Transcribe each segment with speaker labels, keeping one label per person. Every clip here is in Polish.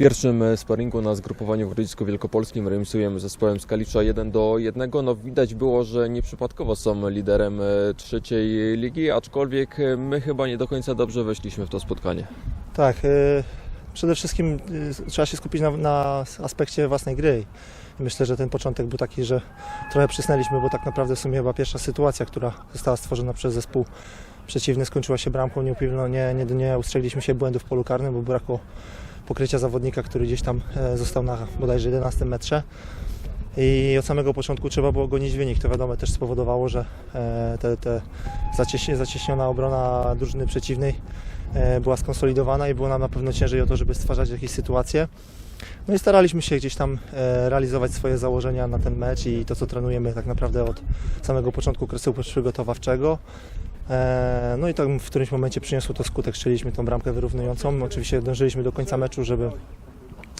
Speaker 1: pierwszym e, sparingu na zgrupowaniu w Grodzisku Wielkopolskim remisujemy zespołem z Kalisza 1 do 1. No widać było, że nieprzypadkowo są liderem e, trzeciej ligi, aczkolwiek e, my chyba nie do końca dobrze weszliśmy w to spotkanie.
Speaker 2: Tak, przede wszystkim y, trzeba się skupić na, na aspekcie własnej gry. I myślę, że ten początek był taki, że trochę przysnęliśmy, bo tak naprawdę w sumie chyba pierwsza sytuacja, która została stworzona przez zespół przeciwny, skończyła się bramką. Nie, upilno, nie, nie, nie ustrzegliśmy się błędów w polu karnym, bo brakło pokrycia zawodnika, który gdzieś tam e, został na bodajże 11 metrze. I od samego początku trzeba było gonić wynik. To wiadomo też spowodowało, że e, te, te zacieśniona obrona drużyny przeciwnej była skonsolidowana i było nam na pewno ciężej o to, żeby stwarzać jakieś sytuacje. No i staraliśmy się gdzieś tam e, realizować swoje założenia na ten mecz i to, co trenujemy tak naprawdę od samego początku okresu przygotowawczego. E, No i tak w którymś momencie przyniosło to skutek, strzeliśmy tą bramkę wyrównującą. Oczywiście dążyliśmy do końca meczu, żeby,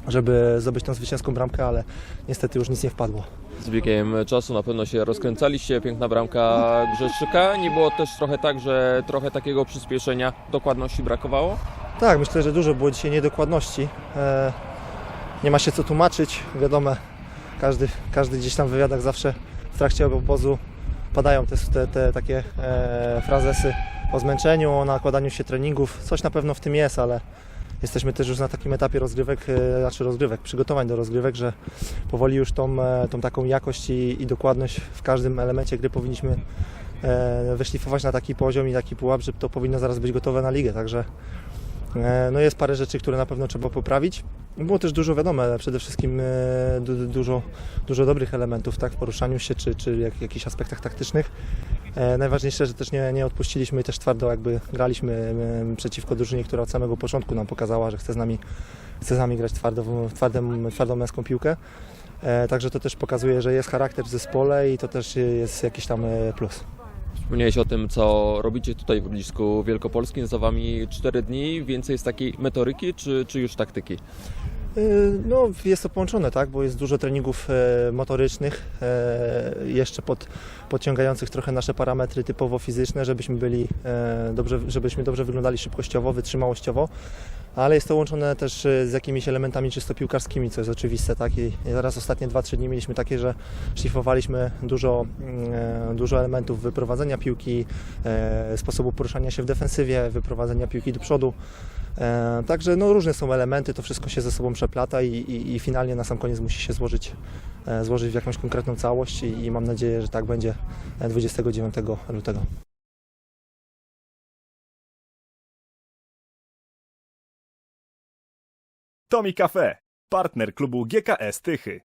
Speaker 2: żeby zdobyć tą zwycięską bramkę, ale niestety już nic nie wpadło.
Speaker 1: Z biegiem czasu na pewno się rozkręcaliście, piękna bramka Grzeszczyka. Nie było też trochę tak, że trochę takiego przyspieszenia, dokładności brakowało?
Speaker 2: Tak, myślę, że dużo było dzisiaj niedokładności. E, nie ma się co tłumaczyć. Wiadomo, każdy, każdy gdzieś tam w wywiadach zawsze w trakcie obozu padają te, te, te takie e, frazesy o zmęczeniu, o nakładaniu się treningów. Coś na pewno w tym jest, ale jesteśmy też już na takim etapie rozgrywek, e, znaczy rozgrywek, przygotowań do rozgrywek, że powoli już tą, e, tą taką jakość i, i dokładność w każdym elemencie gry powinniśmy e, wyszlifować na taki poziom i taki pułap, że to powinno zaraz być gotowe na ligę. Także No jest parę rzeczy, które na pewno trzeba poprawić. Było też dużo wiadomo, ale przede wszystkim du, dużo, dużo dobrych elementów tak, w poruszaniu się czy, czy jak, jakichś aspektach taktycznych. E, Najważniejsze, że też nie, nie odpuściliśmy i też twardo jakby graliśmy przeciwko drużynie, która od samego początku nam pokazała, że chce z nami, chce z nami grać twardo, twardą, twardą męską piłkę. E, Także to też pokazuje, że jest charakter w zespole i to też jest jakiś tam e, plus.
Speaker 1: Wspomniałeś o tym, co robicie tutaj w Grodzisku Wielkopolskim. Za Wami 4 dni. Więcej jest takiej metoryki, czy, czy już taktyki?
Speaker 2: Y, No, jest to połączone, tak, bo jest dużo treningów e, motorycznych, e, jeszcze pod, podciągających trochę nasze parametry typowo fizyczne, żebyśmy byli e, dobrze, żebyśmy dobrze wyglądali szybkościowo, wytrzymałościowo, ale jest to łączone też z jakimiś elementami czysto piłkarskimi, co jest oczywiste, tak, i teraz ostatnie 2-3 dni mieliśmy takie, że szlifowaliśmy dużo, mm, dużo elementów wyprowadzenia piłki, sposobu poruszania się w defensywie, wyprowadzenia piłki do przodu, Także no, różne są elementy, to wszystko się ze sobą przeplata i, i, i finalnie na sam koniec musi się złożyć, e, złożyć w jakąś konkretną całość i, i mam nadzieję, że tak będzie e, 29 lutego.
Speaker 3: Tomi Cafe, partner klubu GKS Tychy.